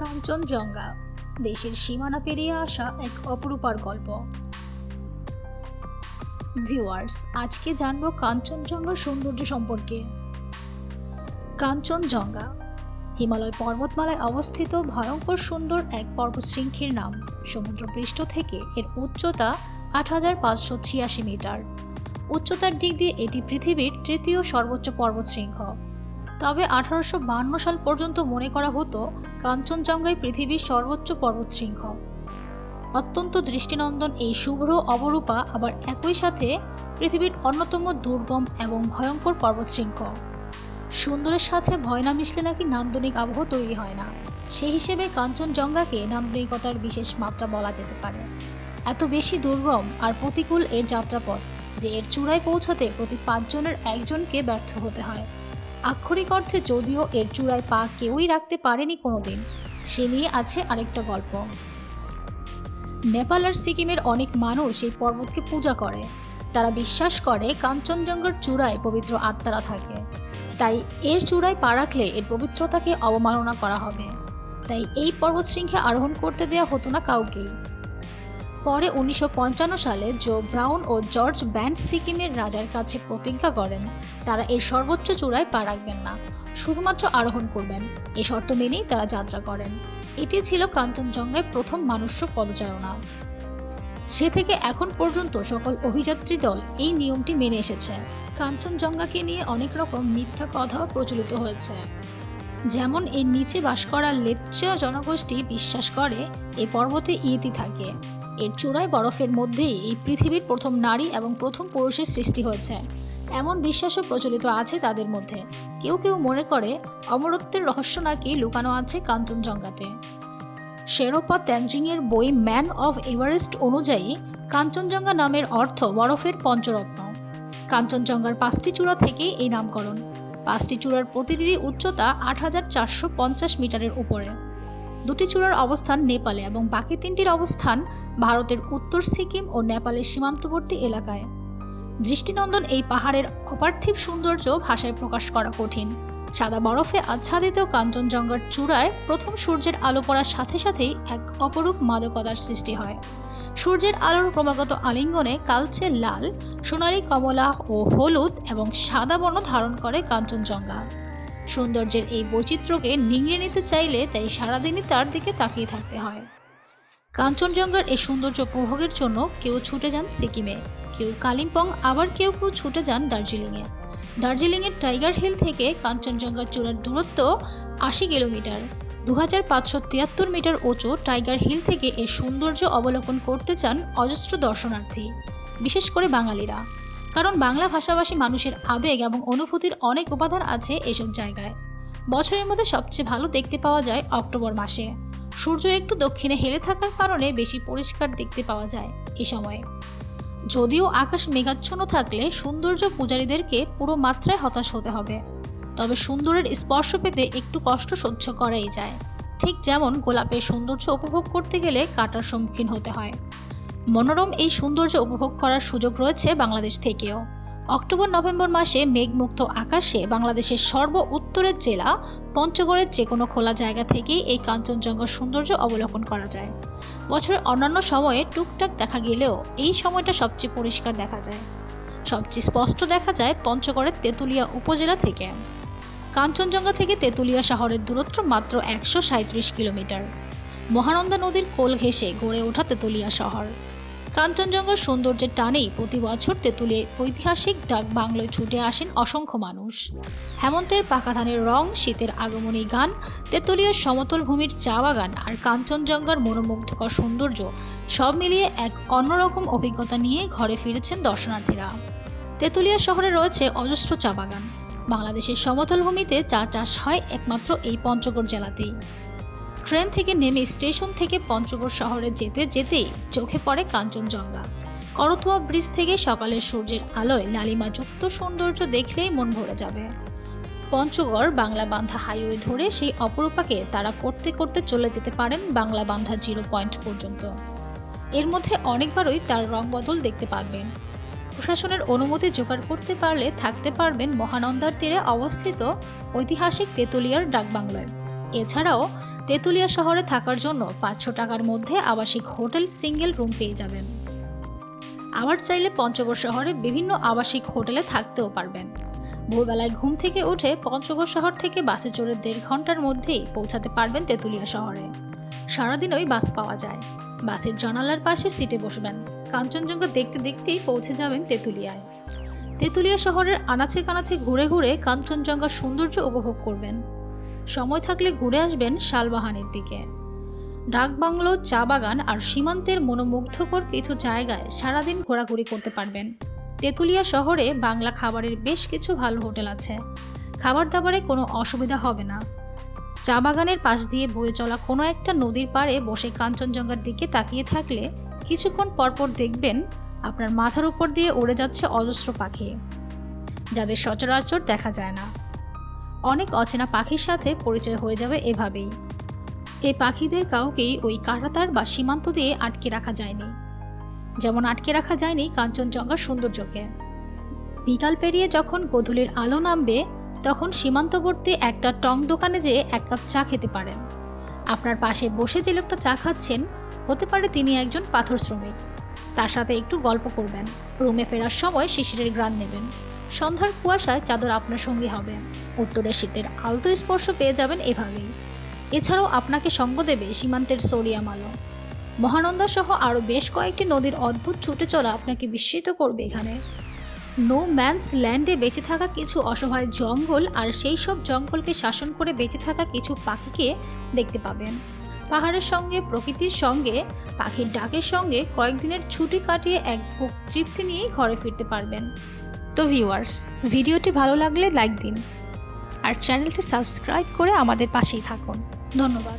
কাঞ্চনজঙ্ঘা দেশের সীমানা পেরিয়ে আসা এক অপরূপার গল্প। ভিউয়ার্স, আজকে জানব কাঞ্চনজঙ্ঘার সৌন্দর্য সম্পর্কে। কাঞ্চনজঙ্ঘা হিমালয় পর্বতমালায় অবস্থিত ভয়ঙ্কর সুন্দর এক পর্বতশৃঙ্খের নাম, সমুদ্রপৃষ্ঠ থেকে এর উচ্চতা আট হাজার পাঁচশো ছিয়াশি মিটার। উচ্চতার দিক দিয়ে এটি পৃথিবীর তৃতীয় সর্বোচ্চ পর্বতশৃঙ্গ তবে আঠারোশো সাল পর্যন্ত মনে করা হতো কাঞ্চনজঙ্ঘাই পৃথিবীর সর্বোচ্চ পর্বতশৃঙ্গ অত্যন্ত দৃষ্টিনন্দন এই শুভ্র অবরূপা আবার একই সাথে পৃথিবীর অন্যতম দুর্গম এবং ভয়ঙ্কর পর্বতশৃঙ্গ সুন্দরের সাথে ভয় না মিশলে নাকি নান্দনিক আবহ তৈরি হয় না। সেই হিসেবে কাঞ্চনজঙ্ঘাকে নান্দনিকতার বিশেষ মাত্রা বলা যেতে পারে। এত বেশি দুর্গম আর প্রতিকূল এর যাত্রাপথ যে এর চূড়ায় পৌঁছাতে প্রতি পাঁচজনের একজনকে ব্যর্থ হতে হয়। আক্ষরিক অর্থে যদিও এর চূড়ায় পা কেউই রাখতে পারেনি কোনোদিন। সে নিয়ে আছে আরেকটা গল্প। নেপাল আর সিকিমের অনেক মানুষ এই পর্বতকে পূজা করে। তারা বিশ্বাস করে কাঞ্চনজঙ্ঘার চূড়ায় পবিত্র আত্মারা থাকে। তাই এর চূড়ায় পা রাখলে এর পবিত্রতাকে অবমাননা করা হবে। তাই এই পর্বত শৃঙ্খে আরোহণ করতে দেয়া হতো না কাউকেই। পরে উনিশশো পঞ্চান্ন সালে জো ব্রাউন ও জর্জ ব্যান্ড সিকিমের রাজার কাছে প্রতিজ্ঞা করেন, তারা এর সর্বোচ্চ চূড়ায় পা রাখবেন না, শুধুমাত্র আরোহণ করবেন। এ শর্ত মেনেই তারা যাত্রা করেন। এটি ছিল কাঞ্চনজঙ্ঘায় প্রথম মানুষ্য পদচারণা। সে থেকে এখন পর্যন্ত সকল অভিযাত্রী দল এই নিয়মটি মেনে এসেছে। কাঞ্চনজঙ্ঘাকে নিয়ে অনেক রকম মিথ্যা কথাও প্রচলিত হয়েছে। যেমন এর নিচে বাস করা লেপচা জনগোষ্ঠী বিশ্বাস করে এই পর্বতে ইয়েতি থাকে। এর চূড়ায় বরফের মধ্যেই এই পৃথিবীর প্রথম নারী এবং প্রথম পুরুষের সৃষ্টি হয়েছে। এমন বিশ্বাসও প্রচলিত আছে তাদের মধ্যে। কেউ কেউ মনে করে, অমরত্বের রহস্য নাকি লুকানো আছে কাঞ্চনজঙ্ঘাতে। শেরোপা তেনজিংয়ের বই ম্যান অফ এভারেস্ট অনুযায়ী, কাঞ্চনজঙ্ঘা নামের অর্থ বরফের পঞ্চরত্ন। কাঞ্চনজঙ্ঘার পাঁচটি চূড়া থেকেই এই নামকরণ। পাঁচটি চূড়ার প্রতিটিরই উচ্চতা আট হাজার চারশো পঞ্চাশ মিটারের উপরে। দুটি চূড়ার অবস্থান নেপালে এবং বাকি তিনটির অবস্থান ভারতের উত্তর সিকিম ও নেপালের সীমান্তবর্তী এলাকায়। দৃষ্টিনন্দন এই পাহাড়ের অপার্থিব সৌন্দর্য ভাষায় প্রকাশ করা কঠিন। সাদা বরফে আচ্ছাদিত কাঞ্চনজঙ্ঘার চূড়ায় প্রথম সূর্যের আলো পড়ার সাথে সাথেই এক অপরূপ মাদকতার সৃষ্টি হয়। সূর্যের আলোর ক্রমাগত আলিঙ্গনে কালচে লাল, সোনালী কমলা ও হলুদ এবং সাদা বর্ণ ধারণ করে কাঞ্চনজঙ্ঘা। সৌন্দর্যের এই বৈচিত্র্যকে নিংড়ে নিতে চাইলে তাই সারাদিনই তার দিকে তাকিয়ে থাকতে হয়। কাঞ্চনজঙ্ঘার এই সৌন্দর্য উপভোগের জন্য কেউ ছুটে যান সিকিমে, কেউ কালিম্পং, আবার কেউ কেউ ছুটে যান দার্জিলিংয়ে। দার্জিলিংয়ের টাইগার হিল থেকে কাঞ্চনজঙ্ঘার চূড়ার দূরত্ব আশি কিলোমিটার। দু হাজার পাঁচশো তিয়াত্তর মিটার উঁচু টাইগার হিল থেকে এর সৌন্দর্য অবলোকন করতে চান অজস্র দর্শনার্থী, বিশেষ করে বাঙালিরা। কারণ বাংলা ভাষাভাষী মানুষের আবেগ এবং অনুভূতির অনেক উপাদান আছে এসব জায়গায়। বছরের মধ্যে সবচেয়ে ভালো দেখতে পাওয়া যায় অক্টোবর মাসে। সূর্য একটু দক্ষিণে হেলে থাকার কারণে বেশি পরিষ্কার দেখতে পাওয়া যায় এ সময়ে। যদিও আকাশ মেঘাচ্ছন্ন থাকলে সৌন্দর্য পূজারীদেরকে পুরো মাত্রায় হতাশ হতে হবে। তবে সুন্দরের স্পর্শ পেতে একটু কষ্ট সহ্য করাই যায়। ঠিক যেমন গোলাপের সৌন্দর্য উপভোগ করতে গেলে কাটার সম্মুখীন হতে হয়। মনোরম এই সৌন্দর্য উপভোগ করার সুযোগ রয়েছে বাংলাদেশ থেকেও। অক্টোবর, নভেম্বর মাসে মেঘমুক্ত আকাশে বাংলাদেশের সর্ব উত্তরের জেলা, পঞ্চগড়ের যে কোনো খোলা জায়গা থেকেই এই কাঞ্চনজঙ্ঘার সৌন্দর্য অবলোকন করা যায়। বছরের অন্যান্য সময়ে টুকটাক দেখা গেলেও এই সময়টা সবচেয়ে পরিষ্কার দেখা যায়। সবচেয়ে স্পষ্ট দেখা যায় পঞ্চগড়ের তেঁতুলিয়া উপজেলা থেকে। কাঞ্চনজঙ্ঘা থেকে তেঁতুলিয়া শহরের দূরত্ব মাত্র একশো কিলোমিটার। মহানন্দা নদীর কোল ঘেঁষে গড়ে ওঠা তেঁতুলিয়া শহর। কাঞ্চনজঙ্ঘার সৌন্দর্যের টানেই প্রতি বছর তেঁতুলিয়ায় ঐতিহাসিক ডাক বাংলোয় ছুটে আসেন অসংখ্য মানুষ। হেমন্তের পাকা ধানের রং, শীতের আগমনী গান, তেঁতুলিয়ার সমতল ভূমির চা বাগান আর কাঞ্চনজঙ্ঘার মনোমুগ্ধকর সৌন্দর্য সব মিলিয়ে এক অন্যরকম অভিজ্ঞতা নিয়ে ঘরে ফিরেছেন দর্শনার্থীরা। তেঁতুলিয়া শহরে রয়েছে অজস্র চা বাগান। বাংলাদেশের সমতল ভূমিতে চা চাষ হয় একমাত্র এই পঞ্চগড় জেলাতেই। ট্রেন থেকে নেমে স্টেশন থেকে পঞ্চগড় শহরে যেতে যেতেই চোখে পড়ে কাঞ্চনজঙ্ঘা। করতোয়া ব্রিজ থেকে সকালের সূর্যের আলোয় লালিমাযুক্ত সৌন্দর্য দেখলেই মন ভরে যাবে। পঞ্চগড় বাংলা বান্ধা হাইওয়ে ধরে সেই অপরূপাকে তারা করতে করতে চলে যেতে পারেন বাংলা বান্ধা জিরো পয়েন্ট পর্যন্ত। এর মধ্যে অনেকবারই তার রং বদল দেখতে পারবেন। প্রশাসনের অনুমতি জোগাড় করতে পারলে থাকতে পারবেন মহানন্দার তীরে অবস্থিত ঐতিহাসিক তেতুলিয়ার ডাকবাংলায়। এছাড়াও তেঁতুলিয়া শহরে থাকার জন্য পাঁচশো টাকার মধ্যে আবাসিক হোটেল সিঙ্গেল রুম পেয়ে যাবেন। আবার চাইলে পঞ্চগড় শহরে বিভিন্ন আবাসিক হোটেলে থাকতেও পারবেন। ভোরবেলায় ঘুম থেকে উঠে পঞ্চগড় শহর থেকে বাসে চড়ে দেড় ঘণ্টার মধ্যেই পৌঁছাতে পারবেন তেঁতুলিয়া শহরে। সারাদিনই বাস পাওয়া যায়। বাসের জানালার পাশে সিটে বসবেন। কাঞ্চনজঙ্ঘা দেখতে দেখতেই পৌঁছে যাবেন তেঁতুলিয়ায়। তেঁতুলিয়া শহরের আনাচে কানাচে ঘুরে ঘুরে কাঞ্চনজঙ্ঘার সৌন্দর্য উপভোগ করবেন। সময় থাকলে ঘুরে আসবেন শালবাহানের দিকে। ডাকবাংলো চা বাগান আর সীমান্তের মনোমুগ্ধকর কিছু জায়গায় সারাদিন ঘোরাঘুরি করতে পারবেন। তেঁতুলিয়া শহরে বাংলা খাবারের বেশ কিছু ভালো হোটেল আছে। খাবার দাবারে কোনো অসুবিধা হবে না। চা বাগানের পাশ দিয়ে বয়ে চলা কোনো একটা নদীর পাড়ে বসে কাঞ্চনজঙ্ঘার দিকে তাকিয়ে থাকলে কিছুক্ষণ পরপর দেখবেন আপনার মাথার উপর দিয়ে উড়ে যাচ্ছে অজস্র পাখি, যাদের সচরাচর দেখা যায় না। অনেক অচেনা পাখির সাথে পরিচয় হয়ে যাবে এভাবেই। এই পাখিদের কাউকেই ওই কাঁটাতার বা সীমান্ত দিয়ে আটকে রাখা যায়নি। যেমন আটকে রাখা যায়নি কাঞ্চনজঙ্ঘার সৌন্দর্যকে। বিকাল পেরিয়ে যখন গোধূলির আলো নামবে, তখন সীমান্তবর্তী একটা টং দোকানে যেয়ে এক কাপ চা খেতে পারেন। আপনার পাশে বসে যে লোকটা চা খাচ্ছেন, হতে পারে তিনি একজন পাথর শ্রমিক। তার সাথে একটু গল্প করবেন। রুমে ফেরার সময় শিশিরের গ্রান নেবেন। সন্ধ্যার কুয়াশায় চাদর আপনার সঙ্গী হবে। উত্তরের শীতের আলতো স্পর্শ পেয়ে যাবেন এভাবেই। এছাড়াও আপনাকে সঙ্গ দেবে সীমান্তের সোরিয়া মালো মহানন্দা সহ আরও বেশ কয়েকটি নদীর অদ্ভুত ছুটে চলা আপনাকে বিস্মিত করবে এখানে। নো ম্যানস ল্যান্ডে বেঁচে থাকা কিছু অসহায় জঙ্গল আর সেই সব জঙ্গলকে শাসন করে বেঁচে থাকা কিছু পাখিকে দেখতে পাবেন। পাহাড়ের সঙ্গে, প্রকৃতির সঙ্গে, পাখির ডাকের সঙ্গে কয়েকদিনের ছুটি কাটিয়ে এক বুক তৃপ্তি নিয়েই ঘরে ফিরতে পারবেন। তো ভিউয়ার্স, ভিডিওটি ভালো লাগলে লাইক দিন। আর চ্যানেলটি সাবস্ক্রাইব করে আমাদের পাশেই থাকুন। ধন্যবাদ।